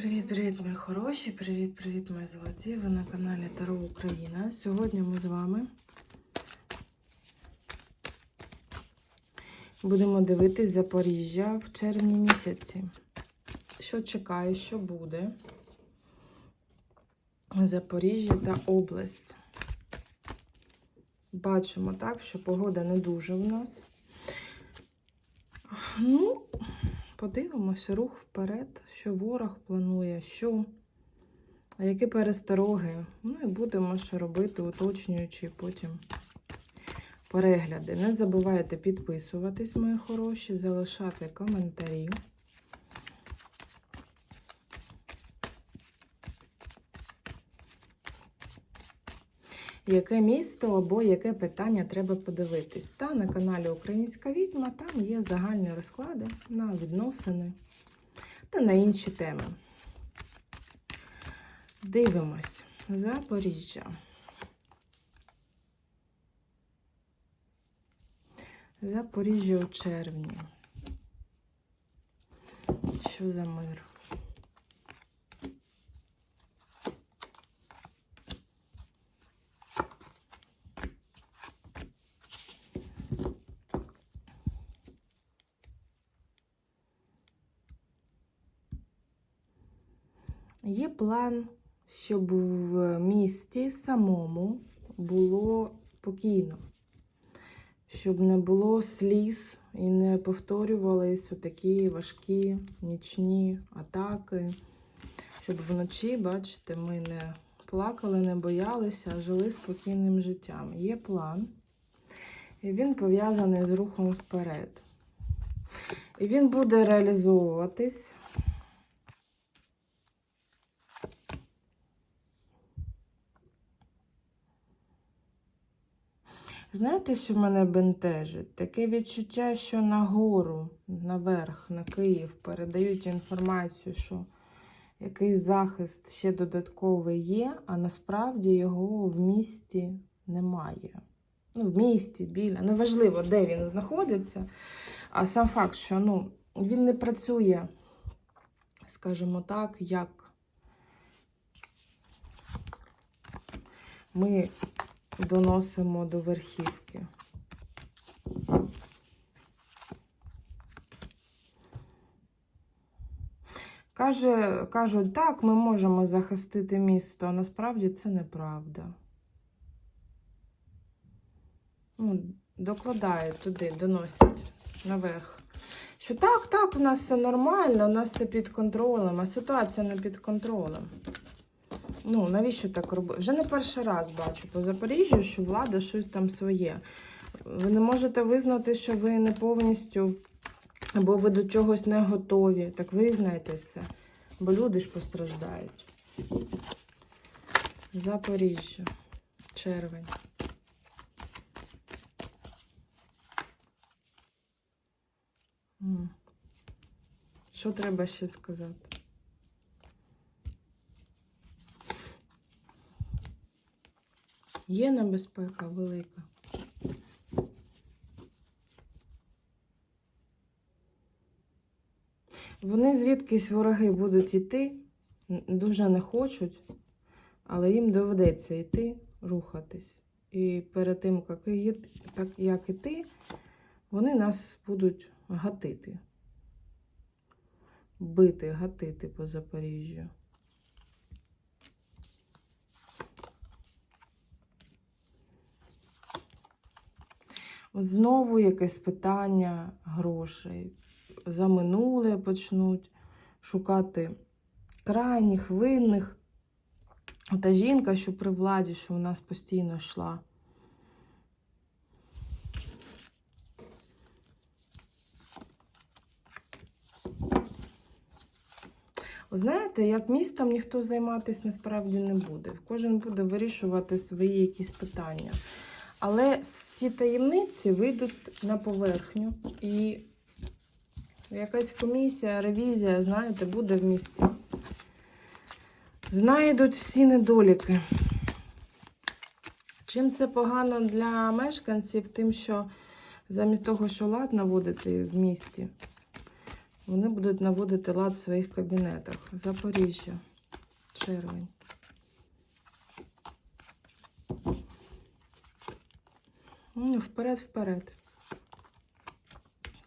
Привіт-привіт, мої хороші! Привіт-привіт, мої золоті! Ви на каналі Таро Україна. Сьогодні ми з вами будемо дивитись Запоріжжя в червні місяці. Що чекає, що буде? Запоріжжя та область. Бачимо так, що погода не дуже в нас. Ну, подивимося, рух вперед, що ворог планує, що, які перестороги. Ну і будемо ще робити, уточнюючи потім перегляди. Не забувайте підписуватись, мої хороші, залишати коментарі. Яке місто або яке питання треба подивитись. Та на каналі Українська Відьма там є загальні розклади на відносини та на інші теми. Дивимось. Запоріжжя. Запоріжжя у червні. Що за мир? Є план, щоб в місті самому було спокійно, щоб не було сліз і не повторювались такі важкі нічні атаки. Щоб вночі, бачите, ми не плакали, не боялися, а жили спокійним життям. Є план, і він пов'язаний з рухом вперед. І він буде реалізовуватись. Знаєте, що мене бентежить? Таке відчуття, що нагору, наверх, на Київ передають інформацію, що якийсь захист ще додатковий є, а насправді його в місті немає. Ну, в місті, біля. Неважливо, де він знаходиться. А сам факт, що ну, він не працює, скажімо так, як ми доносимо до верхівки. Каже, кажуть, так, ми можемо захистити місто, а насправді це неправда. Ну, докладають туди, доносять наверх. Що так, так, у нас все нормально, у нас все під контролем, а ситуація не під контролем. Ну, навіщо так робити? Вже не перший раз бачу по Запоріжжю, що влада щось там своє. Ви не можете визнати, що ви не повністю, або ви до чогось не готові. Так визнайте це. Бо люди ж постраждають. Запоріжжя. Червень. Що треба ще сказати? Є небезпека велика. Вони звідкись вороги будуть йти, дуже не хочуть, але їм доведеться йти, рухатись. І перед тим, як, іти, вони нас будуть гатити. Бити, гатити по Запоріжжю. От знову якесь питання грошей. За минуле почнуть шукати крайніх, винних. Та жінка, що при владі, що в нас постійно йшла. Знаєте, як містом ніхто займатися насправді не буде. Кожен буде вирішувати свої якісь питання. Але ці таємниці вийдуть на поверхню, і якась комісія, ревізія, знаєте, буде в місті. Знайдуть всі недоліки. Чим це погано для мешканців, тим, що замість того, що лад наводити в місті, Вони будуть наводити лад в своїх кабінетах. Запоріжжя, червень. Ну, вперед, вперед.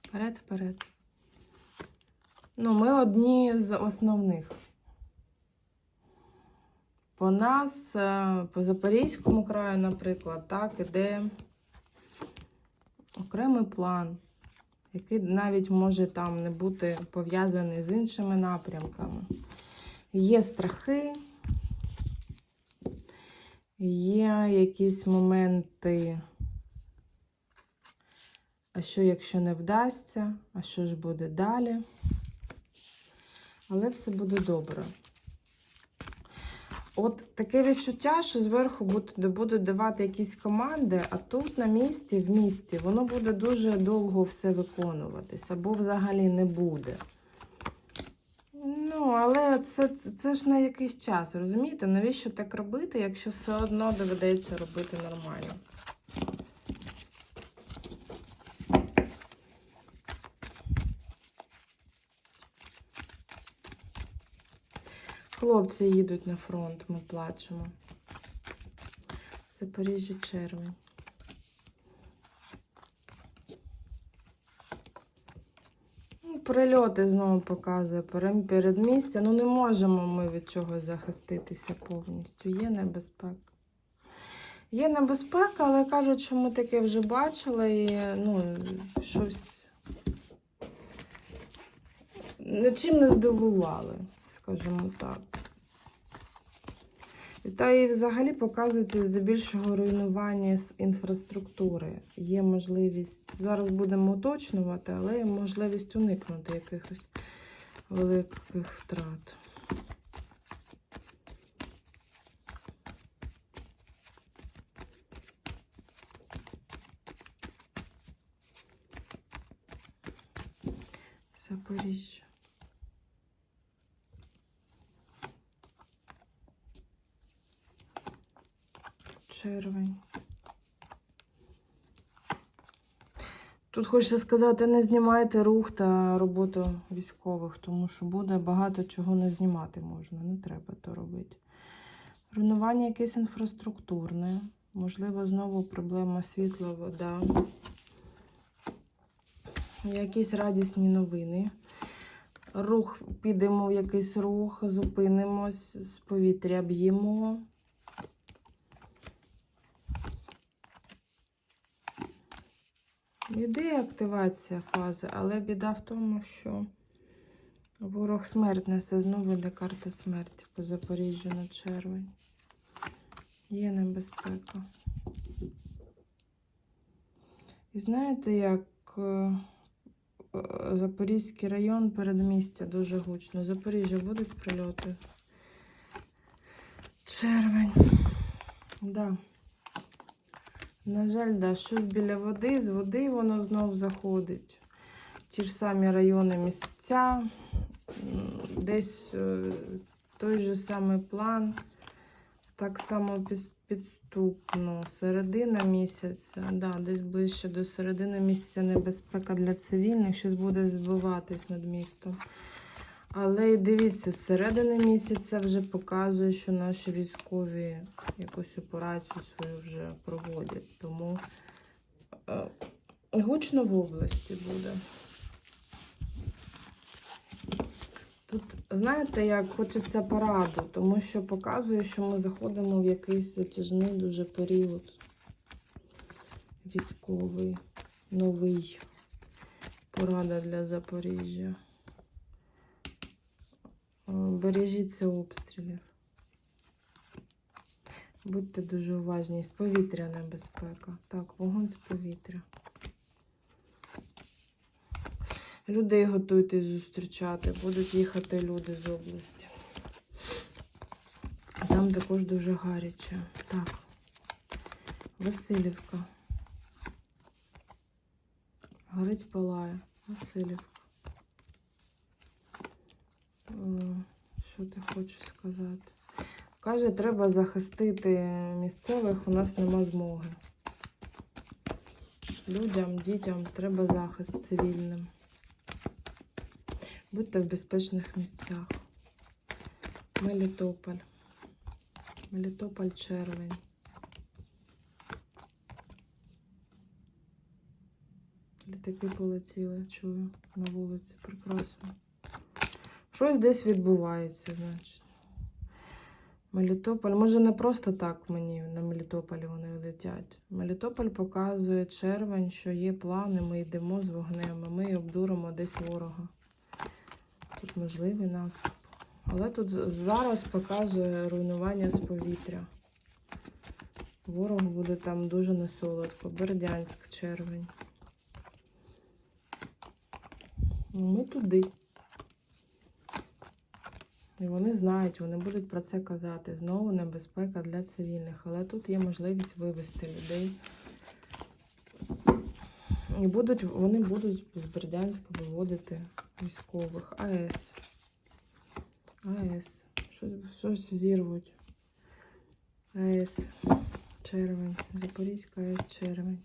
Вперед, вперед. Ну, ми одні з основних. По нас, е, по Запорізькому краю, наприклад, так, іде окремий план, який навіть може там не бути пов'язаний з іншими напрямками. Є страхи, є якісь моменти. А що, якщо не вдасться? А що ж буде далі? Але все буде добре. От таке відчуття, що зверху будуть, давати якісь команди, а тут на місці, в місті, воно буде дуже довго все виконуватись, або взагалі не буде. Ну, але це, це ж на якийсь час, розумієте? Навіщо так робити, якщо все одно доведеться робити нормально? Хлопці їдуть на фронт, ми плачемо. Запоріжжя червень. Ну, Прильоти знову показує передмістя. Ну не можемо ми від чогось захиститися повністю. Є небезпека. Є небезпека, але кажуть, що ми таке вже бачили і ну, щось нічим не здивували, скажімо так. Та і взагалі показується здебільшого руйнування інфраструктури. Є можливість, зараз будемо уточнювати, але є можливість уникнути якихось великих втрат. Запоріжжя. Червень. Тут хочеться сказати, не знімайте рух та роботу військових, тому що буде багато чого не знімати можна, не треба то робити. Руйнування якесь інфраструктурне, можливо, знову проблема світла, вода. Якісь радісні новини. Рух, підемо в якийсь рух, зупинимось, з повітря б'ємо. Іде активація фази, але біда в тому, що ворог смерть несе знову йде карта смерті по Запоріжжю на червень. Є небезпека. І знаєте, як е, Запорізький район передмістя дуже гучно. Запоріжжя будуть прильоти. Червень. Да. На жаль, да, щось біля води, з води воно знов заходить. Ті ж самі райони місця, десь е, той же самий план, так само підступно. Середина місяця, да, десь ближче до середини місяця небезпека для цивільних, щось буде збиватись над містом. Але і дивіться, з середини місяця вже показує, що наші військові якусь операцію свою вже проводять. Тому е, гучно в області буде. Тут, знаєте, як хочеться пораду, тому що показує, що ми заходимо в якийсь затяжний дуже період військовий, новий. Порада для Запоріжжя. Бережіться обстрілів. Будьте дуже уважні. З повітря небезпека. Так, вогонь з повітря. Людей готуйтесь зустрічати. Будуть їхати люди з області. Там також дуже гаряче. Так. Васильівка. Горить палає. Васильівка. Е, Що ти хочеш сказати? Каже, треба захистити місцевих, у нас нема змоги. Людям, дітям треба захист цивільним. Будьте в безпечних місцях. Мелітополь. Мелітополь червень. Літаки полетіли, чую на вулиці. Прекрасно. Щось десь відбувається, значить. Мелітополь, може не просто так мені на Мелітополі вони летять. Мелітополь показує червень, що є плани, ми йдемо з вогнем, і ми обдуримо десь ворога. Тут можливий наступ. Але тут зараз показує руйнування з повітря. Ворог буде там дуже несолодко. Бердянськ, червень. Ну, Ми туди. І вони знають, вони будуть про це казати. Знову небезпека для цивільних. Але тут є можливість вивести людей. І будуть, вони будуть з Бердянська виводити військових. АЕС. АЕС. Щось, щось взірвуть. АЕС. Червень. Запорізька АЕС червень.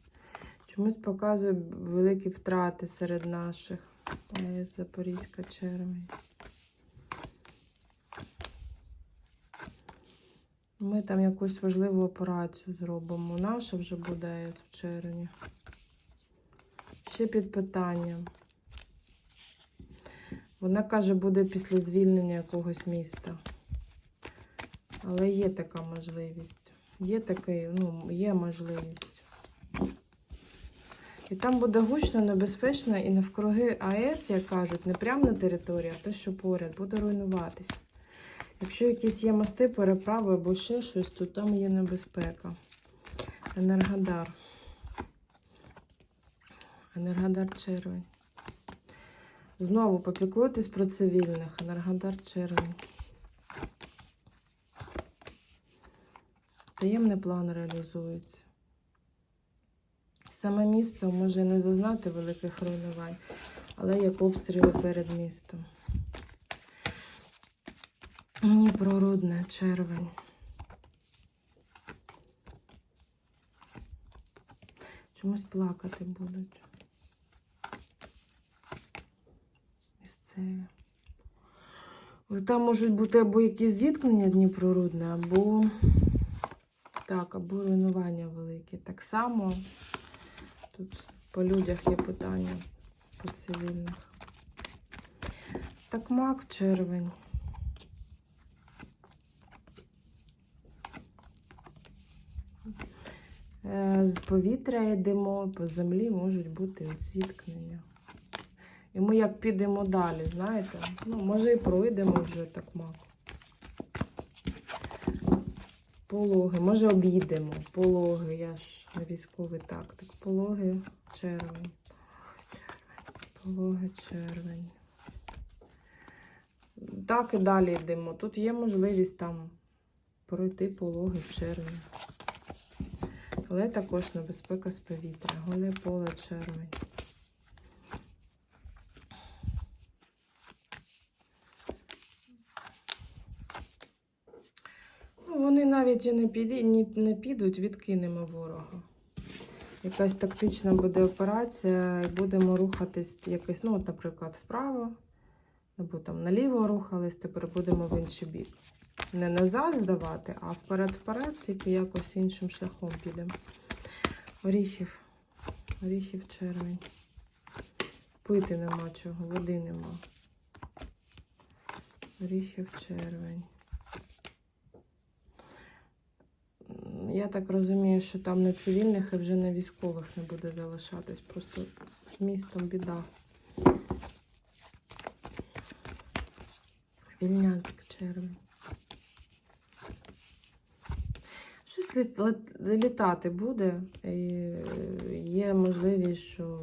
Чомусь показує великі втрати серед наших. АЕС Запорізька червень. Ми там якусь важливу операцію зробимо. Наша вже буде в червні. Ще під питанням. Вона каже, буде після звільнення якогось міста. Але є така можливість. Є такий, ну, є можливість. І там буде гучно, небезпечно, і навкруги АЕС, як кажуть, не прямо на території, а те, що поряд, буде руйнуватись. Якщо якісь є мости, переправи або ще щось, то там є небезпека. Енергодар. Енергодар червень. Знову попіклуйтесь про цивільних. Енергодар червень. Таємний план реалізується. Саме місто може не зазнати великих руйнувань, але як обстріли перед містом. Дніпрорудне, червень. Чомусь плакати будуть. Місцеві. Там можуть бути або якісь зіткнення Дніпрорудне, або так, або руйнування великі. Так само тут по людях є питання по цивільних. Так, мак, червень. З повітря йдемо, по землі можуть бути зіткнення. І ми як підемо далі, знаєте? Ну, може і пройдемо вже так мак. Пологи, може обійдемо. Пологи, я ж не військовий тактик. Пологи, червень. Пологи, червень. Так і далі йдемо. Тут є можливість там пройти пологи в червні. Але також небезпека з повітря. Голе поле червень. Ну, вони навіть і не, піді, не підуть, відкинемо ворога. Якась тактична буде операція, і будемо рухатись якось, ну, наприклад, вправо, або там наліво рухались, тепер будемо в інший бік. Не назад здавати, а вперед-вперед, тільки якось іншим шляхом підемо. Оріхів. Оріхів червень. Пити нема чого, води нема. Оріхів червень. Я так розумію, що там не цивільних і вже не військових не буде залишатись. Просто з містом біда. Вільнянськ червень. Щось літати буде. І є можливість, що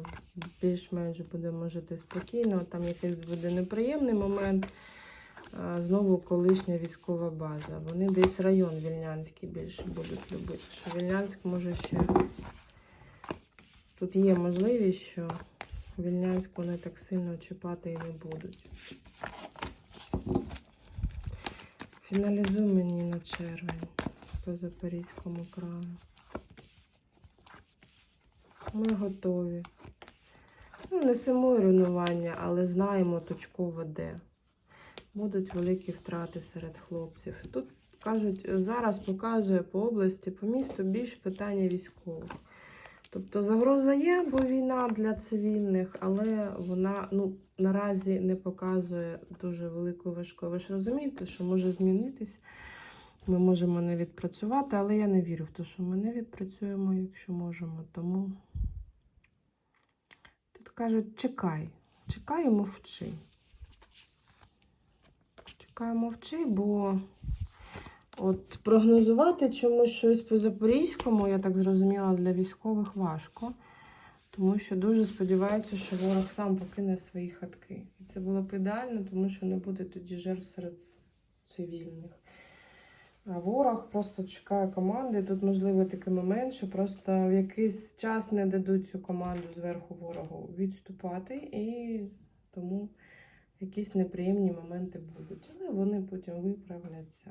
більш-менш будемо жити спокійно. Там якийсь буде неприємний момент. Знову колишня військова база. Вони десь район Вільнянський більше будуть любити. Що Вільнянськ може ще. Тут є можливість, що Вільнянськ вони так сильно чіпати і не будуть. Фіналізуй мені на червень по Запорізькому краю. Ми готові. Ну, несемо руйнування, але знаємо точково де. Будуть великі втрати серед хлопців. Тут кажуть, зараз показує по області, по місту більш питання військових. Тобто загроза є, бо війна для цивільних, але вона ну, наразі не показує дуже великої важкої. Ви ж розумієте, що може змінитись. Ми можемо не відпрацювати, але я не вірю в те, що ми не відпрацюємо, якщо можемо. Тому тут кажуть, чекай, чекай і мовчи. Чекай, мовчи, бо от прогнозувати чомусь щось по Запорізькому, я так зрозуміла, для військових важко. Тому що дуже сподіваюся, що ворог сам покине свої хатки. І це було б ідеально, тому що не буде тоді жертв серед цивільних. Ворог просто чекає команди. Тут можливий такий момент, що просто в якийсь час не дадуть цю команду зверху ворогу відступати, і тому якісь неприємні моменти будуть. Але вони потім виправляться.